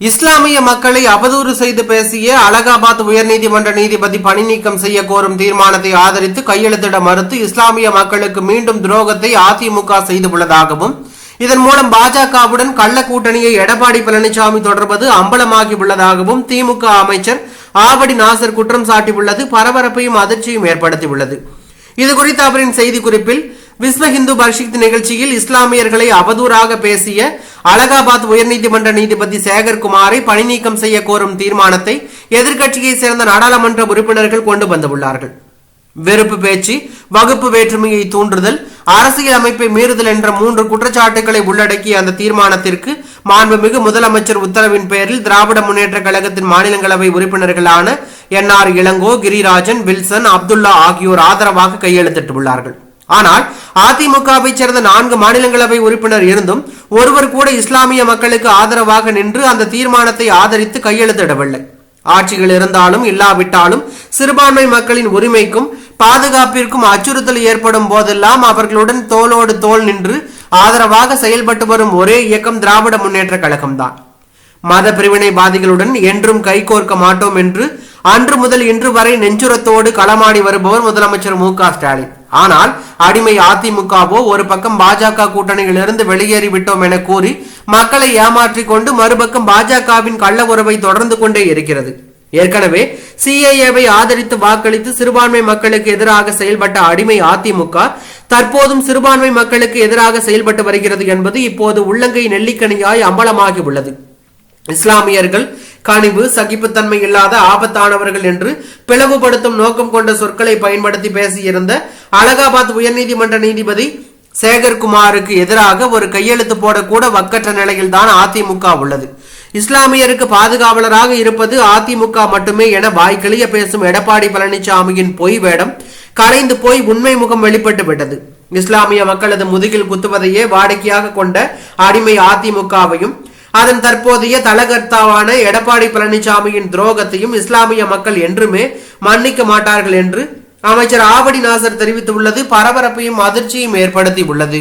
இஸ்லாமிய மக்களை அவதூறு செய்து பேசிய அலகாபாத் உயர்நீதிமன்ற நீதிபதி பணி நீக்கம் செய்ய கோரும் தீர்மானத்தை ஆதரித்து கையெழுத்திட மறுத்து இஸ்லாமிய மக்களுக்கு மீண்டும் துரோகத்தை அதிமுக செய்துள்ளதாகவும் இதன் மூலம் பாஜகவுடன் கள்ள கூட்டணியை எடப்பாடி பழனிசாமி தொடர்வது அம்பலமாகி உள்ளதாகவும் திமுக அமைச்சர் ஆவடி நாசர் குற்றம் சாட்டியுள்ளது பரபரப்பையும் அதிர்ச்சியும் ஏற்படுத்தியுள்ளது. இது குறித்து அவரின் செய்திக்குறிப்பில் விஸ்வ இந்து பரிஷத் நிகழ்ச்சியில் இஸ்லாமியர்களை அவதூறாக பேசிய அலகாபாத் உயர்நீதிமன்ற நீதிபதி சேகர்குமாரை பணி நீக்கம் செய்ய கோரும் தீர்மானத்தை எதிர்க்கட்சியை சேர்ந்த நாடாளுமன்ற உறுப்பினர்கள் கொண்டு வந்துள்ளார்கள். வெறுப்பு பேச்சு வகுப்பு வேற்றுமையை தூண்டுதல் அரசியல் அமைப்பை மீறுதல் என்ற மூன்று குற்றச்சாட்டுகளை உள்ளடக்கிய அந்த தீர்மானத்திற்கு மாண்புமிகு முதலமைச்சர் உத்தரவின் பேரில் திராவிட முன்னேற்ற கழகத்தின் மாநிலங்களவை உறுப்பினர்களான N R Elango Girirajan Wilson Abdullah ஆகியோர் ஆதரவாக கையெழுத்திட்டுள்ளார்கள். ஆனால் அதிமுகவை சேர்ந்த நான்கு மாநிலங்களவை உறுப்பினர் இருந்தும் ஒருவர் கூட இஸ்லாமிய மக்களுக்கு ஆதரவாக நின்று அந்த தீர்மானத்தை ஆதரித்து கையெழுத்திடவில்லை. ஆட்சிகள் இருந்தாலும் இல்லாவிட்டாலும் சிறுபான்மை மக்களின் உரிமைக்கும் பாதுகாப்பிற்கும் அச்சுறுத்தல் ஏற்படும் போதெல்லாம் அவர்களுடன் தோளோடு தோல் நின்று ஆதரவாக செயல்பட்டு வரும் ஒரே இயக்கம் திராவிட முன்னேற்ற கழகம்தான். மத பிரிவினைவாதிகளுடன் என்றும் கைகோர்க்க மாட்டோம் என்று அன்று முதல் இன்று வரை நெஞ்சுரத்தோடு களமாடி வருபவர் முதலமைச்சர் மு க ஸ்டாலின். ஆனால் அடிமை அதிமுகவோ ஒரு பக்கம் பாஜக கூட்டணியிலிருந்து வெளியேறி விட்டோம் என கூறி மக்களை ஏமாற்றிக் கொண்டு மறுபக்கம் பாஜகவின் கள்ள உறவை தொடர்ந்து கொண்டே இருக்கிறது. ஏற்கனவே சிஏஏவை ஆதரித்து வாக்களித்து சிறுபான்மை மக்களுக்கு எதிராக செயல்பட்ட அடிமை அதிமுக தற்போதும் சிறுபான்மை மக்களுக்கு எதிராக செயல்பட்டு வருகிறது என்பது இப்போது உள்ளங்கை நெல்லிக்கனியாய் அம்பலமாகி உள்ளது இஸ்லாமியர்கள் கனிவு சகிப்புத்தன்மை இல்லாத ஆபத்தானவர்கள் என்று பிளவுபடுத்தும் நோக்கம் கொண்ட சொற்களை பயன்படுத்தி பேசியிருந்த அலகாபாத் உயர்நீதிமன்ற நீதிபதி சேகர்குமாருக்கு எதிராக ஒரு கையெழுத்து போடக்கூட வக்கற்ற நிலையில்தான் அதிமுக உள்ளது. இஸ்லாமியருக்கு பாதுகாவலராக இருப்பது அதிமுக மட்டுமே என வாய்க்கிளிய பேசும் எடப்பாடி பழனிசாமியின் பொய் வேடம் கலைந்து போய் உண்மை முகம் வெளிப்பட்டு விட்டது. இஸ்லாமிய மக்களது முதுகில் குத்துவதையே வாடிக்கையாக கொண்ட அடிமை அதிமுகவையும் அதன் தற்போதைய தலகர்த்தாவான எடப்பாடி பழனிசாமியின் துரோகத்தையும் இஸ்லாமிய மக்கள் என்றுமே மன்னிக்க மாட்டார்கள் என்று அமைச்சர் ஆவடி நாசர் தெரிவித்துள்ளது. பரபரப்பையும் அதிர்ச்சியும் ஏற்படுத்தி உள்ளது